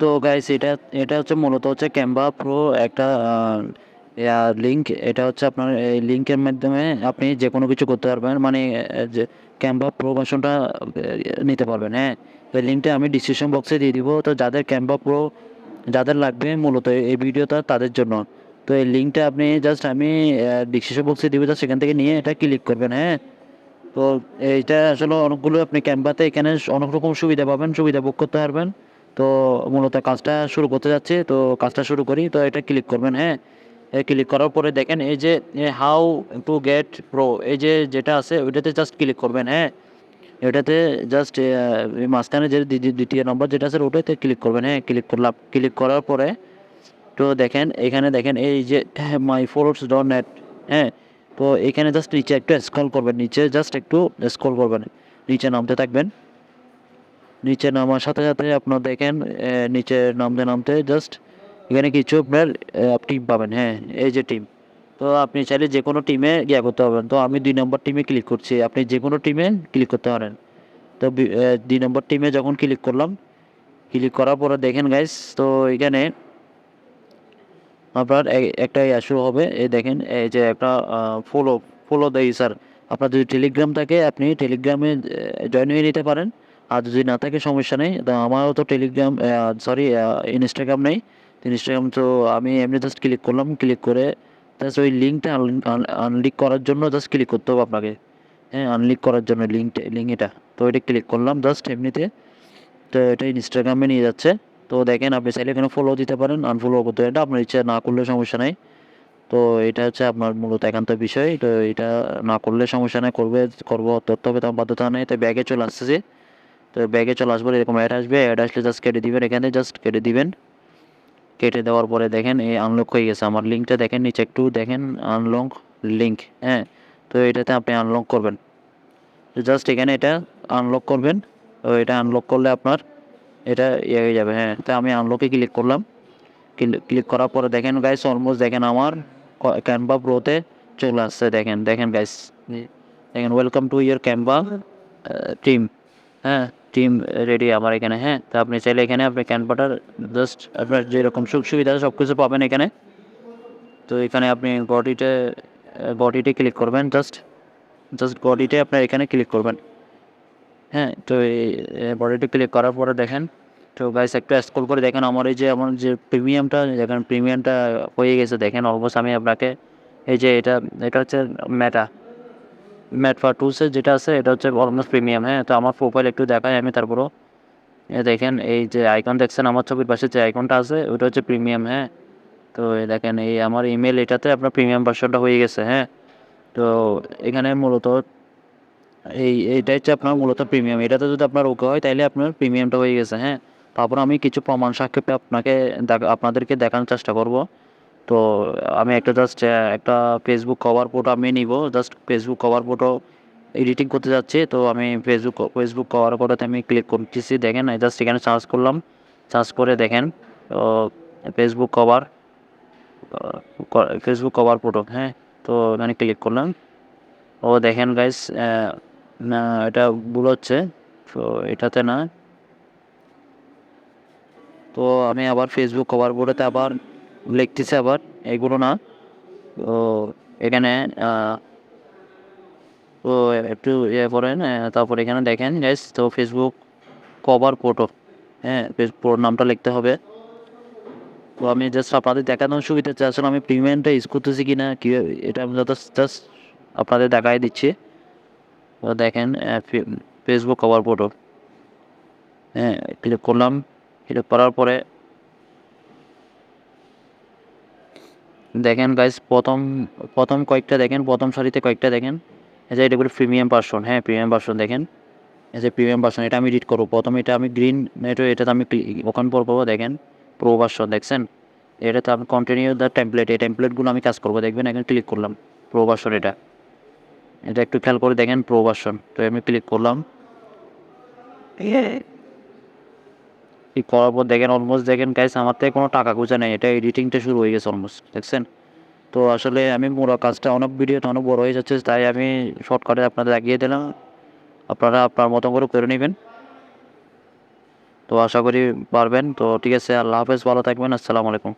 তো গাইস এটা এটা হচ্ছে মূলত হচ্ছে ক্যানভা প্রো একটা লিঙ্ক এটা হচ্ছে আপনার এই লিঙ্কের মাধ্যমে আপনি যে কোনো কিছু করতে পারবেন। মানে যে ক্যানভা প্রো ভার্সনটা নিতে পারবেন হ্যাঁ? তো লিঙ্কটা আমি ডিসক্রিপশন বক্সে দিয়ে দিব। তো যাদের ক্যানভা প্রো যাদের লাগবে মূলত এই ভিডিওটা তাদের জন্য। তো এই লিঙ্কটা আপনি জাস্ট আমি ডিসক্রিপশন বক্সে দিব। জাস্ট সেখান থেকে নিয়ে এটা ক্লিক করবেন হ্যাঁ? তো এইটা আসলে অনেকগুলো আপনি ক্যানভাতে এখানে অনেক রকম সুবিধা পাবেন, সুবিধা ভোগ করতে পারবেন। তো মূলত কাজটা শুরু করতে যাচ্ছি। তো কাজটা শুরু করি, তো এটা ক্লিক করবেন হ্যাঁ? ক্লিক করার পরে দেখেন এই যে হাউ টু গেট প্রো এই যে যেটা আছে ওইটাতে জাস্ট ক্লিক করবেন হ্যাঁ? এটাতে জাস্ট মাঝখানে যে দ্বিতীয়- নম্বর যেটা আছে ওটাতে ক্লিক করবেন হ্যাঁ? ক্লিক করলাম ক্লিক করার পরে তো দেখেন, এখানে দেখেন এই যে মাই ফোর্স ডট নেট হ্যাঁ? তো এখানে জাস্ট নিচে একটু স্ক্রল করবেন, নিচে জাস্ট একটু স্ক্রল করবেন, নিচে নামতে থাকবেন। নিচে নামার সাথে সাথে আপনার দেখেন নিচে নামতে নামতে জাস্ট এখানে কিছু আপনার টিম পাবেন হ্যাঁ এই যে টিম তো আপনি চাইলে যে কোনো টিমে গিয়া করতে পারবেন। তো আমি দুই নম্বর টিমে ক্লিক করছি। আপনি যে কোনো টিমে ক্লিক করতে পারেন। তো দুই নম্বর টিমে যখন ক্লিক করলাম ক্লিক করার পরে দেখেন গাইস তো এখানে আপনার একটা ইয়া শুরু হবে। এই দেখেন, এই যে একটা ফলো ফলো দেয় স্যার আপনার যদি টেলিগ্রাম থাকে, আপনি টেলিগ্রামে জয়েন হয়ে নিতে পারেন। আর যদি না থাকে, সমস্যা নেই। তো আমারও তো টেলিগ্রাম সরি ইনস্টাগ্রাম নেই। তো ইনস্টাগ্রাম তো আমি এমনি জাস্ট ক্লিক করলাম ক্লিক করে জাস্ট ওই লিঙ্কটা আনলিক করার জন্য জাস্ট ক্লিক করতে হবে আপনাকে। হ্যাঁ আনলিক করার জন্য লিঙ্ক লিঙ্ক এটা তো এটা ক্লিক করলাম জাস্ট এমনিতে। তো এটা ইনস্টাগ্রামে নিয়ে যাচ্ছে। তো দেখেন, আপনি চাইলে এখানে ফলো দিতে পারেন আনফলো করতে এটা আপনার ইচ্ছা না করলে সমস্যা নেই। তো এটা হচ্ছে আপনার মূলত একান্ত বিষয়। তো এটা না করলে সমস্যা নেই, করবে, করব তথ্য হবে তেমন বাধ্যতা নেই। তো ব্যাগে চলে আসতেছে। তো ব্যাগে চলে আসবে, এরকম অ্যাড আসবে অ্যাড আসলে জাস্ট কেটে দিবেন এখানে জাস্ট কেটে দিবেন। কেটে দেওয়ার পরে দেখেন, এই আনলক হয়ে গেছে। আমার লিঙ্কটা দেখেন, নিচে একটু দেখেন আনলক লিঙ্ক হ্যাঁ? তো এটাতে আপনি আনলক করবেন। জাস্ট এখানে এটা আনলক করবেন। তো এটা আনলক করলে আপনার এটা ইয়ে হয়ে যাবে হ্যাঁ? তো আমি আনলকে ক্লিক করলাম। ক্লিক করার পরে দেখেন গাইস অলমোস্ট দেখেন আমার ক্যানভা প্রোতে চলে আসছে, দেখেন দেখেন গাইস দেখেন welcome to your Canva team হ্যাঁ? টিম রেডি আমার এখানে হ্যাঁ? তো আপনি চাইলে এখানে আপনি ক্যানভাটার জাস্ট আপনার যেরকম সুখ সুবিধা সব কিছু পাবেন এখানে। তো এখানে আপনি বডিতে বডিতে ক্লিক করবেন জাস্ট জাস্ট বডিতে আপনার এখানে ক্লিক করবেন। হ্যাঁ? তো এই বডিতে ক্লিক করার পরে দেখেন, তো গাইস একটু স্ক্রল করে দেখেন, আমার এই যে, আমার যে প্রিমিয়ামটা দেখেন প্রিমিয়ামটা হয়ে গেছে, দেখেন অলমোস্ট আমি আপনাকে, এই যে এটা এটা হচ্ছে মেটা ম্যাটফা টুলসের যেটা আছে, এটা হচ্ছে অলমোস্ট প্রিমিয়াম হ্যাঁ? তো আমার প্রোফাইল একটু দেখাই আমি তারপরও। দেখেন, এই যে আইকন দেখছেন আমার ছবির পাশে যে আইকনটা আছে, ওটা হচ্ছে প্রিমিয়াম হ্যাঁ? তো দেখেন, এই আমার ইমেল এটাতে আপনার প্রিমিয়াম ভার্সনটা হয়ে গেছে হ্যাঁ? তো এখানে মূলত এই এটা হচ্ছে আপনার মূলত প্রিমিয়াম এটাতে যদি আপনার ওকে হয় তাহলে আপনার প্রিমিয়ামটা হয়ে গেছে হ্যাঁ? তারপর আমি কিছু প্রমাণ সাক্ষেপে আপনাকে আপনাদেরকে দেখানোর চেষ্টা করব। তো আমি একটা জাস্ট একটা ফেসবুক কভার ফটো আমি নিব just Facebook cover photo editing করতে যাচ্ছি, তো আমি ফেসবুক ফেসবুক কভার ফটোতে আমি ক্লিক করতেছি, দেখেন জাস্ট এখানে সার্চ করলাম সার্চ করে দেখেন, তো Facebook cover Facebook cover photo হ্যাঁ তো এখানে ক্লিক করলাম, ও দেখেন গাইস না, এটা ভুল হচ্ছে, তো এটাতে না, তো আমি আবার ফেসবুক কভার বোর্ডেতে আবার লিখতেছি আবার, এগুলো না। এখানে তো একটু ইয়ে করেন তারপর এখানে দেখেন গাইস তো ফেসবুক কভার ফটো হ্যাঁ ফেসবুক নামটা লিখতে হবে। তো আমি জাস্ট আপনাদের দেখানোর সুবিধা হচ্ছে, আসলে আমি প্রিমিয়ামটা ইউজ করতেছি কি না কী, এটা আমি জাস্ট আপনাদের দেখাই দিচ্ছি। তো দেখেন ফেসবুক কভার ফটো হ্যাঁ ক্লিক করলাম। ক্লিক করার পরে দেখেন গাইস প্রথম প্রথম কয়েকটা দেখেন, প্রথম সারিতে কয়েকটা দেখেন। এই যে এটা করে প্রিমিয়াম পার্সন হ্যাঁ প্রিমিয়াম পার্সন দেখেন। এই যে প্রিমিয়াম পার্সন এটা আমি এডিট করব। প্রথমে এটা আমি গ্রিন এটা, এটাতে আমি ওখান পর পাবো দেখেন। প্রো ভার্সন দেখছেন? এটাতে আমি কন্টিনিউ দ্য টেমপ্লেট এই টেমপ্লেটগুলো আমি কাজ করব। দেখবেন, এখানে ক্লিক করলাম প্রো ভার্সন এটা। এটা একটু খেয়াল করে দেখেন প্রো ভার্সন তো আমি ক্লিক করলাম। ক্লিক করার পর দেখেন অলমোস্ট দেখেন গাইস আমার থেকে কোনো টাকা খুঁজে নেই। এটা এডিটিংটা শুরু হয়ে গেছে অলমোস্ট দেখছেন? তো আসলে আমি মোড়া কাজটা অনেক ভিডিওতে অনেক বড় হয়ে যাচ্ছে, তাই আমি শর্টকাটে আপনাদের লাগিয়ে দিলাম। আপনারা আপনার মতো করে করে নেবেন। তো আশা করি পারবেন। তো ঠিক আছে, আল্লাহ হাফেজ, ভালো থাকবেন, আসসালামু আলাইকুম।